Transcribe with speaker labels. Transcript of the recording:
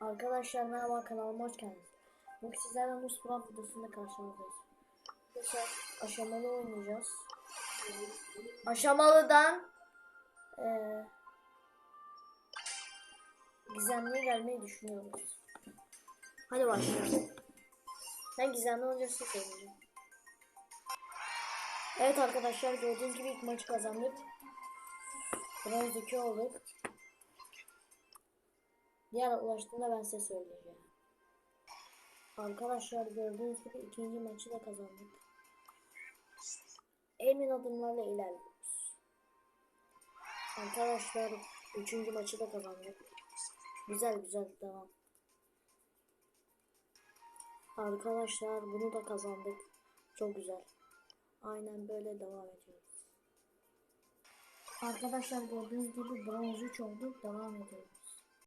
Speaker 1: Arkadaşlar merhaba kanalıma hoş geldiniz. Bugün sizlerle Mus Pro videosunda karşınızdayız. Arkadaşlar aşamalı oynayacağız. Aşamalıdan eee gizemliye gelmeyi düşünüyoruz. Hadi başlayalım. Ben gizemli olunca size söyleyeceğim. Evet arkadaşlar gördüğünüz gibi ilk maçı kazandık. Bronz 2 olduk. Diğer ulaştığında ben size söyleyeceğim. Arkadaşlar gördüğünüz gibi ikinci maçı da kazandık. Emin adımlarla ilerliyoruz. Arkadaşlar üçüncü maçı da kazandık. Güzel güzel devam. Arkadaşlar bunu da kazandık. Çok güzel. Aynen böyle devam ediyoruz. Arkadaşlar gördüğünüz gibi bronz 3 olduk. Devam ediyoruz.